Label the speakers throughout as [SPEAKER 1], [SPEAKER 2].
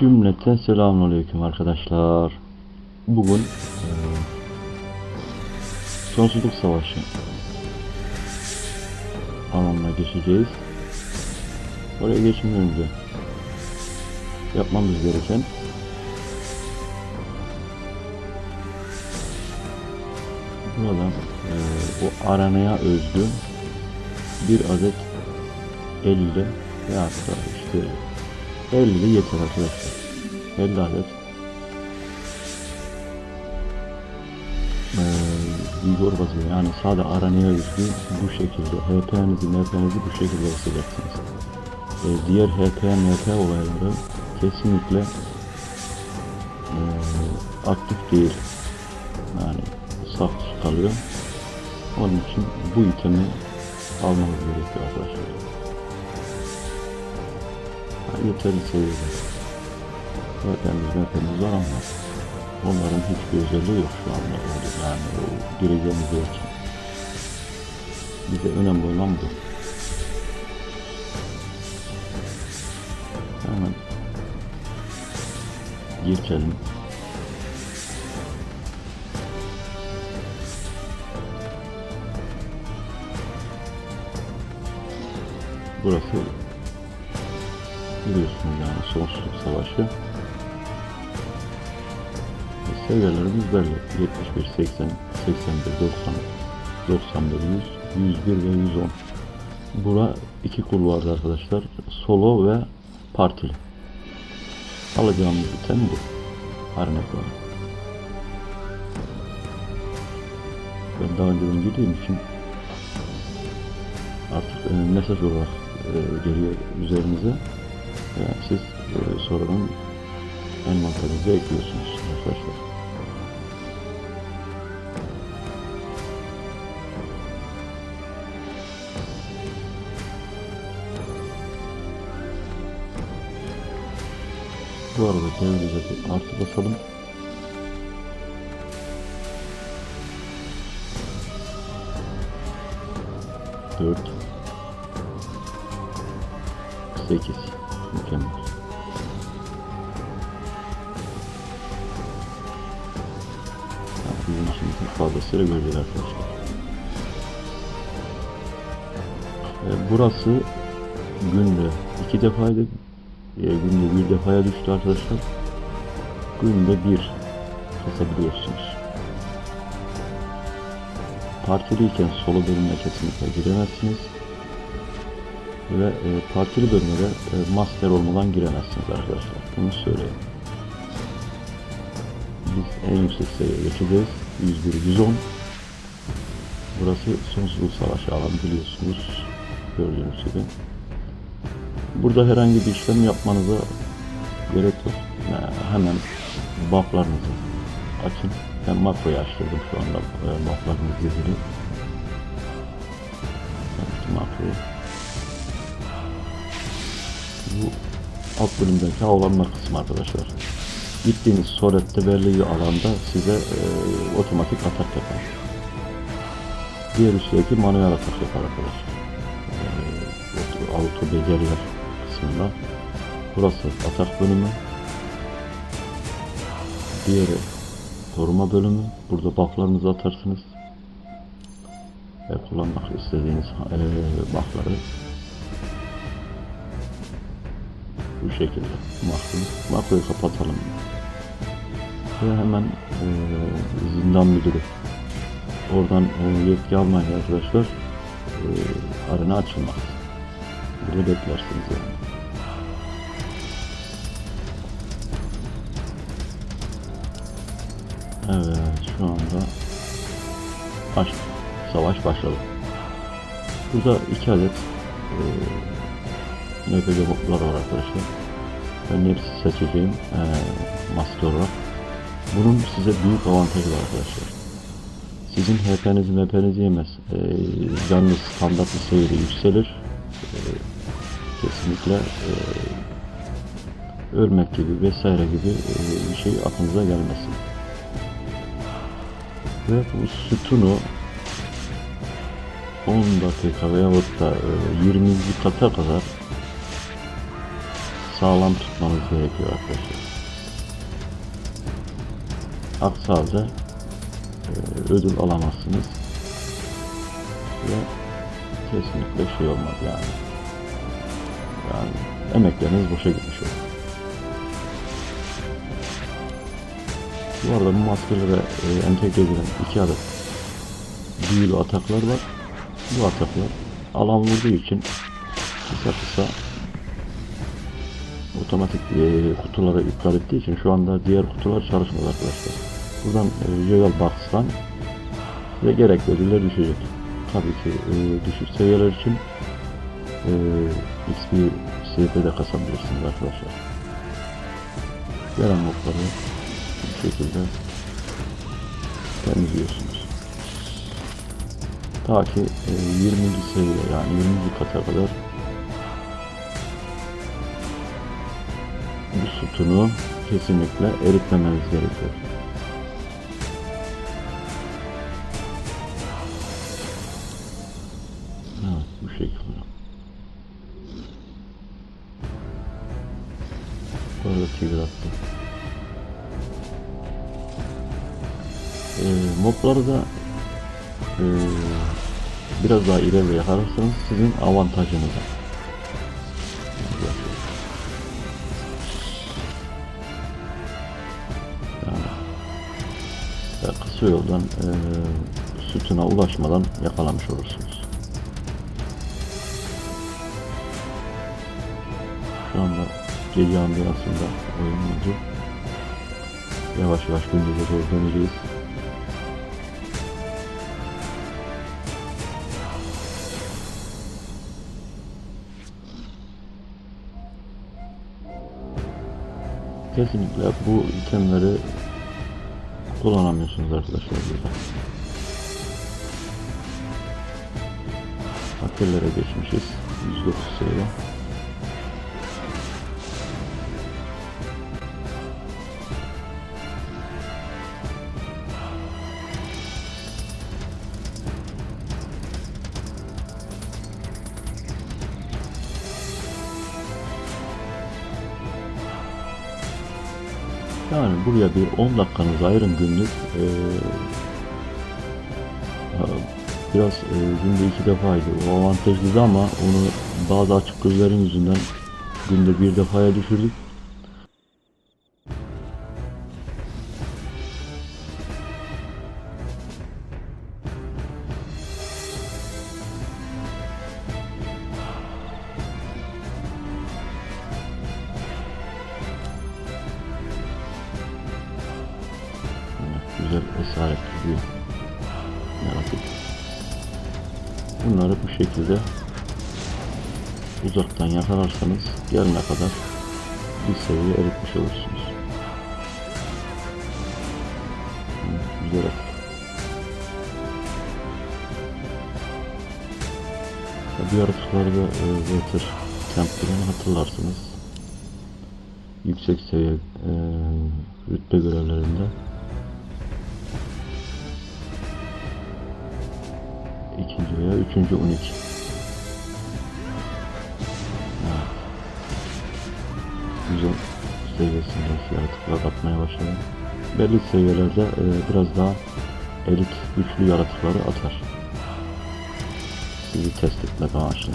[SPEAKER 1] Cümleten selamünaleyküm arkadaşlar. Bugün eee, Sonsuzluk Savaşı alanına geçeceğiz. Oraya geçmeden önce yapmamız gereken buradan eee, o aranaya özgü bir adet 50 ve hatta işte 50 de yeter arkadaşlar. 50 adet ee, Igor bazı yani sade aranaya özgü bu şekilde HP'nizi MP'nizi bu şekilde yapacaksınız. Ee, diğer HP MP olayları kesinlikle ee, aktif değil. Yani saf kalıyor. Onun için bu itemi almanız gerekiyor arkadaşlar. Yani yeterli seviyede. HP'miz MP'miz var ama onların hiçbir özelliği yok şu anda yani o gireceğimiz için. Bize önemli olan bu. Hemen geçelim. Burası savaşı. Seviyelerimiz belli. 71, 80, 81, 90, 91, 100, 101 ve 110. Bura iki kulvardı arkadaşlar. Solo ve partili. Alacağımız item bu. Arena kullanı. Ben daha önceden gideyim için artık e, mesaj olarak e, geliyor üzerinize. Yani siz e, sonradan envanterinize ekliyorsunuz arkadaşlar. Bu arada devrimize bir artı basalım. Dört. Sekiz. Fazlasıyla göreceğiz arkadaşlar. E, burası günde iki defaydı. E, günde bir defaya düştü arkadaşlar. Günde bir kasabiliyorsunuz. Partiliyken solo bölümüne kesinlikle giremezsiniz. Ve e, partili bölüme de e, master olmadan giremezsiniz arkadaşlar. Bunu söyleyeyim. Biz en yüksek seviyeye geçeceğiz. 101 110. Burası sonsuzluk savaşı alanı biliyorsunuz. Gördüğünüz gibi. Burada herhangi bir işlem yapmanıza gerek yok. Yani hemen bufflarınızı açın. Ben makroyu açtırdım şu anda e, bufflarımız gezili. Açtım makroyu. Bu alt bölümdeki avlanma kısmı arkadaşlar. Gittiğiniz solette belli alanda size e, otomatik atak yapar. Diğer üstteki manuel atak yapar arkadaşlar. E, auto beceriler kısmında. Burası atak bölümü. Diğeri koruma bölümü. Burada bufflarınızı atarsınız. Ve kullanmak istediğiniz e, buffları bu şekilde mahkum. Makroyu kapatalım. Ve hemen e, zindan müdürü oradan e, yetki almayın arkadaşlar. E, arena açılmaz. Burada beklersiniz yani. Evet şu anda baş, savaş başladı. Burada iki adet e, NPC botlar var arkadaşlar. Ben hepsi seçeceğim e, maske olarak. Bunun size büyük avantajı var arkadaşlar. Sizin HP'nizi MP'nizi yemez. E, canlı standart bir seviyede yükselir. E, kesinlikle e, ölmek gibi vesaire gibi e, bir şey aklınıza gelmesin. Ve bu sütunu 10 dakika veya da e, 20. kata kadar sağlam tutmanız gerekiyor arkadaşlar. Aksi e, ödül alamazsınız. Ve kesinlikle şey olmaz yani. Yani emekleriniz boşa gitmiş olur. Bu arada bu maskelere e, entegre edilen iki adet büyülü ataklar var. Bu ataklar alan vurduğu için kısa kısa otomatik e, kutuları iptal ettiği için şu anda diğer kutular çalışmıyor arkadaşlar. Buradan e, Royal Box'tan ve gerekli ödüller düşecek. Tabii ki e, düşük seviyeler için e, XP CP'de kasabilirsiniz arkadaşlar. Gelen mobları bu şekilde temizliyorsunuz. Ta ki e, 20. seviye yani 20. kata kadar bu sütunu kesinlikle eritmemeniz gerekiyor. Evet bu şekilde. Böyle tigir attı. Ee, mobları da ee, biraz daha ileriye yakarırsanız sizin avantajınıza. Kısa yoldan e, sütuna ulaşmadan yakalamış olursunuz. Şu anda gece ambiyansında oyunumuzu yavaş yavaş gündüze doğru döneceğiz. Kesinlikle bu itemleri kullanamıyorsunuz arkadaşlar burada. Hakellere geçmişiz. 109 seviye. Buraya bir 10 dakikanızı ayırın günlük. Ee, biraz e, günde iki defaydı. O avantajlıydı ama onu bazı açık gözlerin yüzünden günde bir defaya düşürdük. Şekilde uzaktan yakalarsanız yarına kadar bir seviye eritmiş olursunuz. Hı, Güzel atık. Ya Bu yaratıkları da e, Water Camp'ten hatırlarsınız. Yüksek seviye e, rütbe görevlerinde ikinci veya üçüncü unik. Yaratıklar atmaya başladı. Belli seviyelerde e, biraz daha elit güçlü yaratıkları atar. Sizi test etmek amaçlı.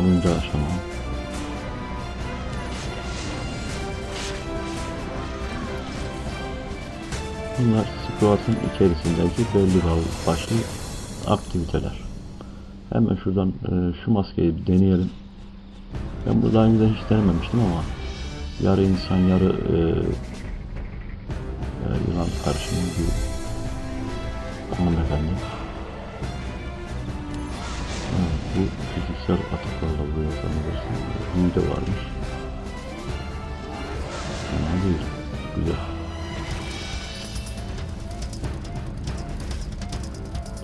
[SPEAKER 1] Onuncu aşama. Bunlar Squat'ın içerisindeki belli başlı aktiviteler. Hemen şuradan e, şu maskeyi bir deneyelim. Ben bunu daha önceden hiç denememiştim ama yarı insan yarı e, e, yılan karışımı bir hanımefendi. Evet, bu fiziksel ataklarla vuruyor sanırsam. Büyü de varmış. Fena değil. Güzel.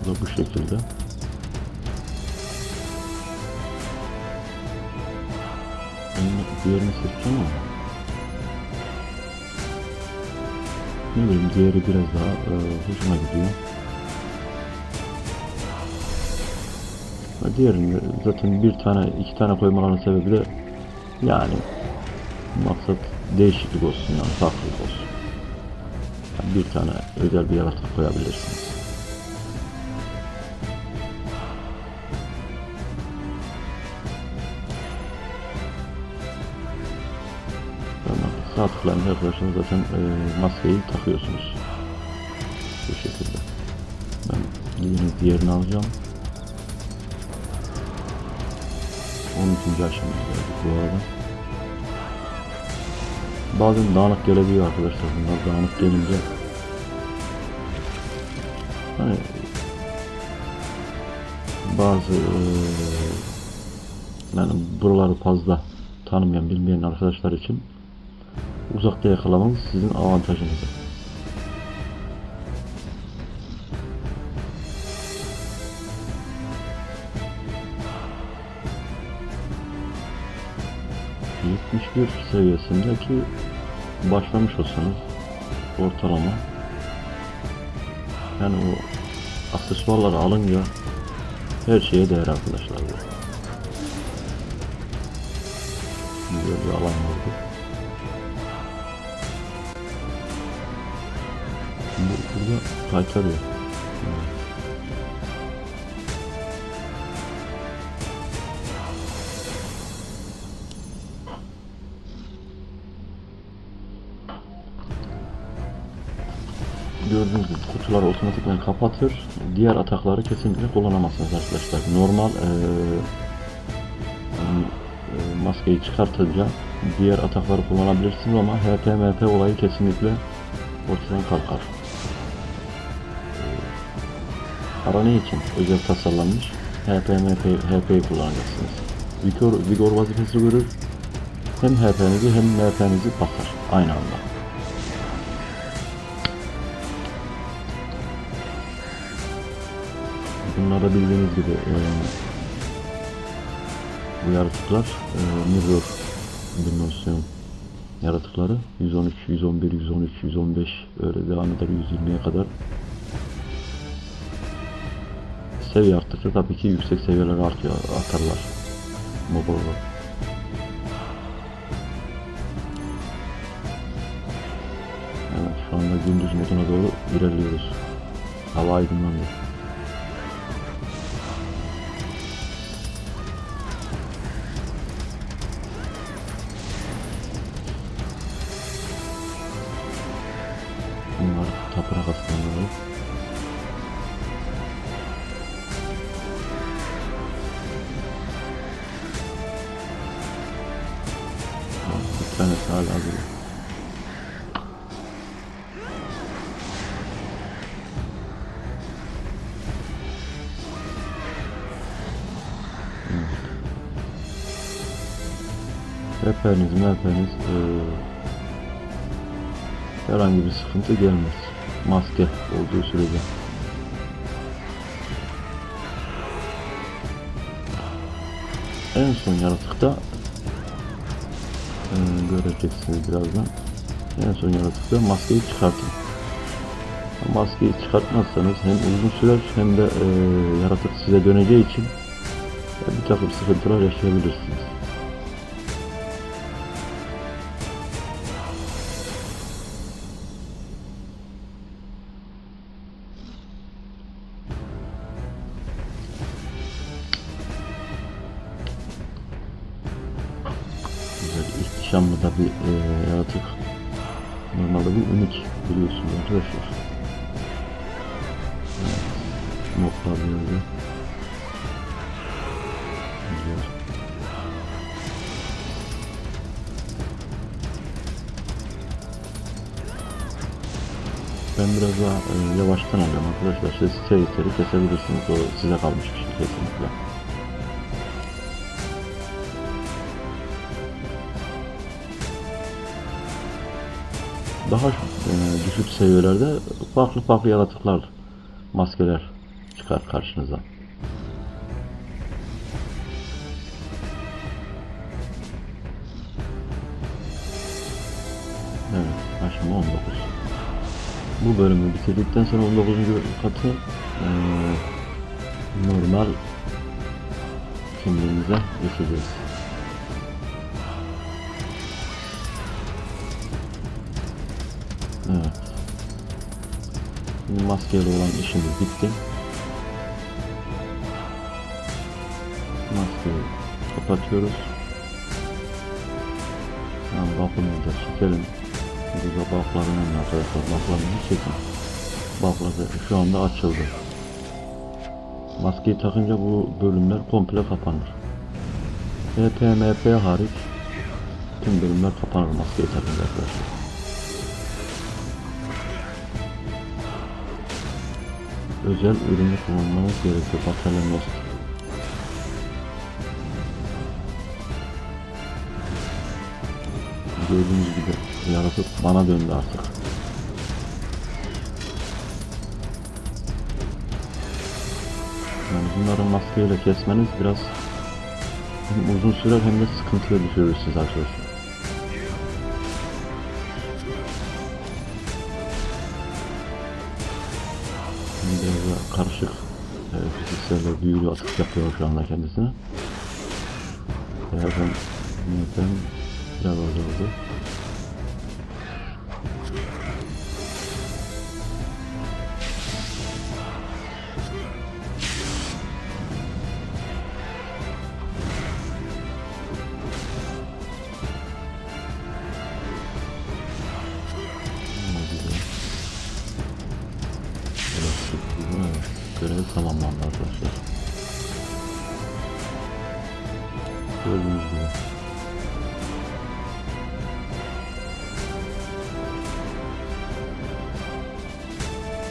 [SPEAKER 1] Bu da bu şekilde. Diğerini seçeceğim ama. Ne bileyim diğeri biraz daha e, hoşuma gidiyor. Ve Diğerinde zaten bir tane, iki tane koymaların sebebi de yani maksat değişiklik olsun yani farklılık olsun. Yani bir tane özel bir yaratık koyabilirsiniz. Sağ tıklayınca arkadaşlar zaten e, maskeyi takıyorsunuz. Bu şekilde. Ben diğerini, diğerini alacağım. 13. aşamaya geldik bu arada. Bazen dağınık gelebiliyor arkadaşlar bunlar dağınık gelince hani bazı eee, yani buraları fazla tanımayan bilmeyen arkadaşlar için uzakta yakalamanız sizin avantajınıza. ...71 seviyesindeki başlamış olsanız ortalama yani o aksesuarları alınca her şeye değer arkadaşlar bu. Bir alan vardı. Burada kaytarıyor. Evet. gördüğünüz gibi kutuları otomatikman kapatır. Diğer atakları kesinlikle kullanamazsınız arkadaşlar. Normal yani, eee, maskeyi çıkartınca diğer atakları kullanabilirsiniz ama HP MP olayı kesinlikle ortadan kalkar. Eee, Ara ne için özel tasarlanmış? HP MP HP'yi kullanacaksınız. Vigor, Vigor vazifesi görür. Hem HP'nizi hem MP'nizi basar aynı anda. Bunlar da bildiğiniz gibi e, bu yaratıklar e, mirror dimensyon yaratıkları 113, 111, 113, 115 öyle devam eder 120'ye kadar seviye arttıkça tabii ki yüksek seviyeler artıyor atarlar mobilde. Evet şu anda gündüz moduna doğru ilerliyoruz. Hava aydınlandı. Evet. Hepiniz mepeniz eee herhangi bir sıkıntı gelmez. Maske olduğu sürece. En son yaratıkta e, göreceksiniz birazdan. En son yaratıkta maskeyi çıkartın. Maskeyi çıkartmazsanız hem uzun sürer hem de e, yaratık size döneceği için e, bir takım sıkıntılar yaşayabilirsiniz. İhtişamlı da bir e, yaratık. Normalde bu unik biliyorsunuz arkadaşlar. Evet. Ben biraz daha e, yavaştan alıyorum arkadaşlar. Siz seyirleri kesebilirsiniz. O size kalmış bir şey kesinlikle. Daha e, düşük seviyelerde farklı farklı yaratıklar, maskeler çıkar karşınıza. Evet, aşama 19. Bu bölümü bitirdikten sonra 19. katı e, normal kimliğimize geçeceğiz. Evet. Maskeyle olan işimiz bitti. Maskeyi kapatıyoruz. Tamam buff'ımızı da çekelim. Burada buff'ların önüne arkadaşlar. Buff'larını çekin. Da şu anda açıldı. Maskeyi takınca bu bölümler komple kapanır. EP, MP hariç tüm bölümler kapanır maskeyi takınca arkadaşlar. Özel ürünü kullanmanız gerekiyor. Bakalım. Gördüğünüz gibi yaratık bana döndü artık. Yani bunları maskeyle kesmeniz biraz hem uzun sürer hem de sıkıntıya düşürür siz arkadaşlar. Biraz karışık e, fiziksel ve büyülü atık yapıyor şu anda kendisine. Eğer ben niyetten biraz azaldı. Ama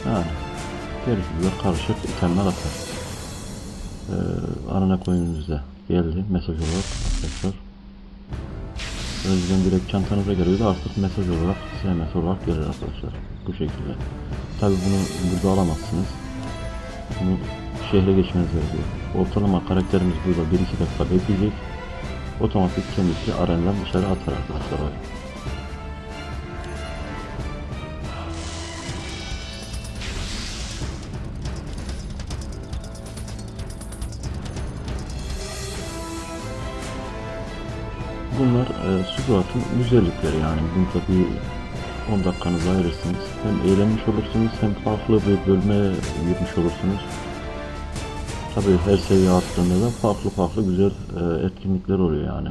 [SPEAKER 1] Yani gerekli karışık itemler atar. Ee, arana koyunuzda geldi mesaj olarak arkadaşlar. Önceden direkt çantanıza geliyordu artık mesaj olarak SMS olarak gelir arkadaşlar. Bu şekilde. Tabi bunu burada alamazsınız. Bunu şehre geçmeniz gerekiyor. Ortalama karakterimiz burada 1-2 dakika bekleyecek. Otomatik kendisi areneden dışarı atar arkadaşlar. E, Subaru'nun güzellikleri yani. Burada bir 10 dakikanızı ayırırsınız. Hem eğlenmiş olursunuz hem farklı bir bölüme girmiş olursunuz. Tabii her seviye arttığında da farklı farklı güzel e, etkinlikler oluyor yani.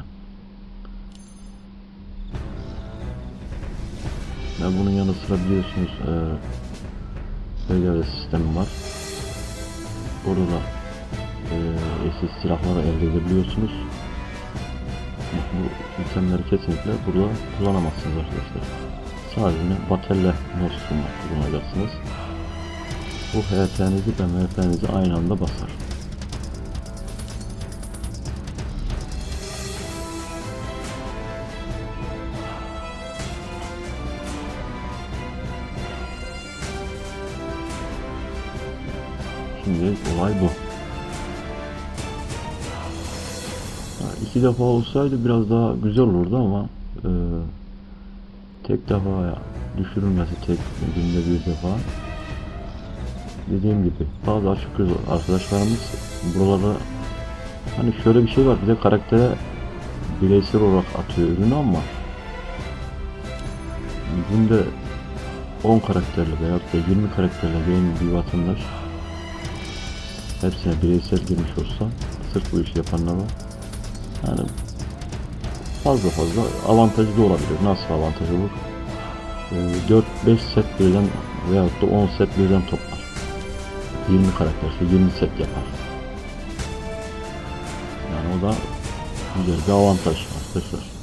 [SPEAKER 1] Ve bunun yanı sıra biliyorsunuz e, BGV sistemi var. Orada da e, eşsiz silahları elde edebiliyorsunuz. Bu itemleri kesinlikle burada kullanamazsınız arkadaşlar. Sadece batelle nostrumu kullanacaksınız. Bu HP'nizi ve MP'nizi aynı anda basar. Şimdi olay bu. İki defa olsaydı biraz daha güzel olurdu ama e, tek defa düşürülmesi tek günde bir defa dediğim gibi bazı açık göz arkadaşlarımız buralara hani şöyle bir şey var bize karaktere bireysel olarak atıyor ürünü ama günde 10 karakterle veya da 20 karakterle benim bir vatandaş hepsine bireysel girmiş olsa sırf bu işi yapanlar var. Yani fazla fazla avantajı da olabilir. Nasıl avantaj olur? Ee, 4-5 set birden veyahut da 10 set birden toplar. 20 karakterse 20 set yapar. Yani o da güzel bir avantaj arkadaşlar.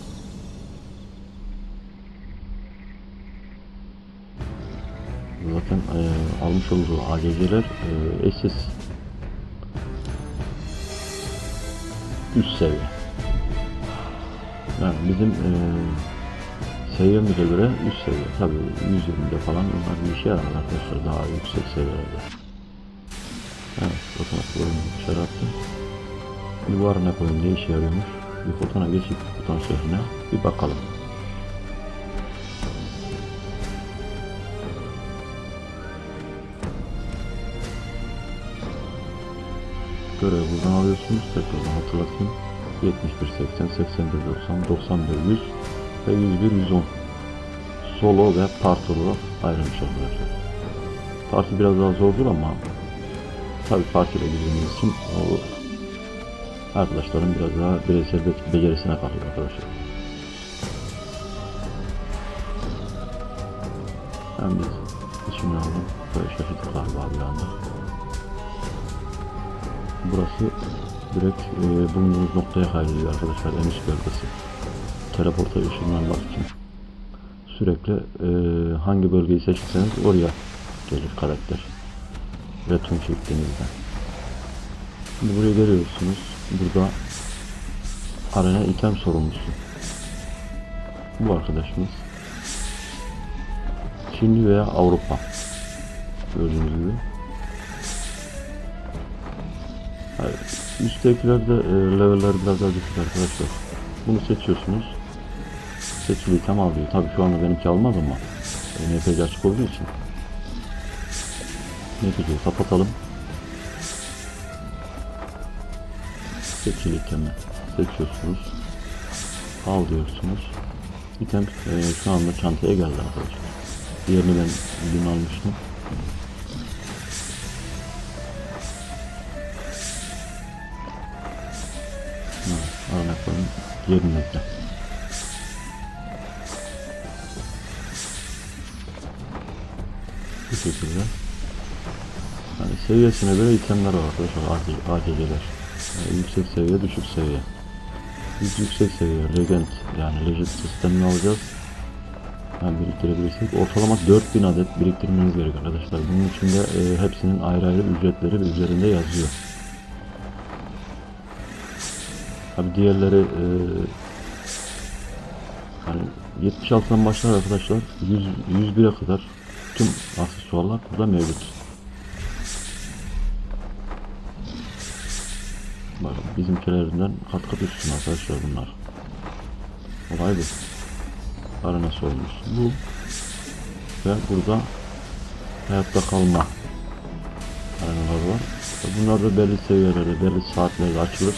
[SPEAKER 1] Zaten e, almış olduğu AGC'ler e, eşsiz üst seviye. Yani bizim e, seviyemize göre üst seviye. Tabi 120'de falan bunlar bir işe yaramaz arkadaşlar daha yüksek seviyelerde. Evet, otomatik oyunu dışarı attım. Arana koyun ne işe yarıyormuş? Bir fotona geçip foton şehrine bir bakalım. görevi buradan alıyorsunuz. Tekrardan hatırlatayım. 71, 80, 81, 90, 91, 100 ve 101, 110 solo ve parti olarak ayrılmış arkadaşlar. Parti biraz daha zordur ama tabi partiyle girdiğimiz için o arkadaşların biraz daha bireysel be- becerisine kalıyor arkadaşlar. Ben biz içimden aldım. Böyle şaşırdık galiba bir anda. Burası direkt e, bulunduğumuz noktaya kaydediyor arkadaşlar. En bölgesi. Teleporta ışınlanmak için. Sürekli e, hangi bölgeyi seçtiyseniz oraya gelir karakter. Return çektiğinizde. Şimdi buraya geliyorsunuz. Burada arena item sorumlusu. Bu arkadaşımız Çinli veya Avrupa. Gördüğünüz gibi. Hayır, Üsttekilerde e, leveller biraz daha düşük arkadaşlar. Bunu seçiyorsunuz. Seçili item alıyor. Tabi şu anda benimki almaz ama e, NPC açık olduğu için. NPC'yi kapatalım. Seçili itemi seçiyorsunuz. Al diyorsunuz. İtem e, şu anda çantaya geldi arkadaşlar. Diğerini ben dün almıştım. Yerinizde. Bu şekilde. Yani seviyesine göre itemler var arkadaşlar. ACC'ler. Yani yüksek seviye, düşük seviye. Biz yüksek seviye, Regent yani Legit sistemini alacağız. Yani biriktirebilirsek ortalama 4000 adet biriktirmeniz gerekiyor arkadaşlar. Bunun içinde e, hepsinin ayrı ayrı ücretleri üzerinde yazıyor. Tabi diğerleri e, hani 76'dan başlar arkadaşlar 100, 101'e kadar tüm aksesuarlar burada mevcut. Bakın bizimkilerinden kat kat üstün arkadaşlar bunlar. Olay bu. Aranası olmuş. Bu ve burada hayatta kalma arenalar var. Bunlar da belli seviyelerde, belli saatlerde açılır.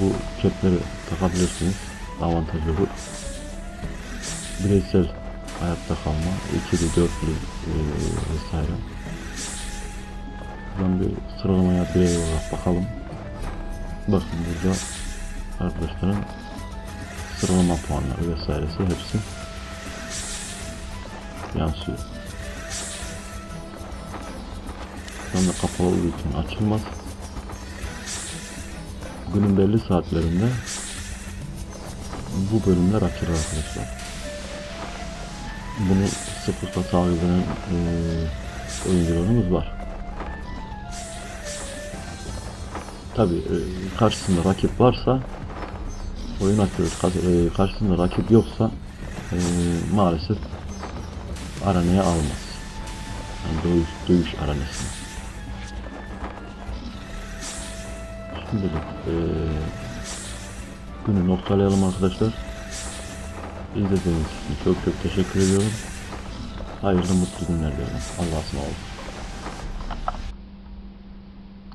[SPEAKER 1] Bu kepleri takabilirsiniz. Avantajlı bu. Bireysel hayatta kalma. ikili, dörtlü e, vesaire. Buradan bir sıralamaya birey olarak bakalım. Bakın burada arkadaşların sıralama puanları vesairesi hepsi yansıyor. Şu anda kapalı olduğu için açılmaz. Günün belli saatlerinde bu bölümler açılır arkadaşlar. Bunu takip eden eee, oyuncularımız var. Tabi karşısında rakip varsa oyun açıyoruz. E, karşısında rakip yoksa e, maalesef aranaya almaz. Yani dövüş, dövüş aranasını. Şimdilik e, günü noktalayalım arkadaşlar. İzlediğiniz için çok çok teşekkür ediyorum. Hayırlı mutlu günler dilerim. Allah'a ısmarladık.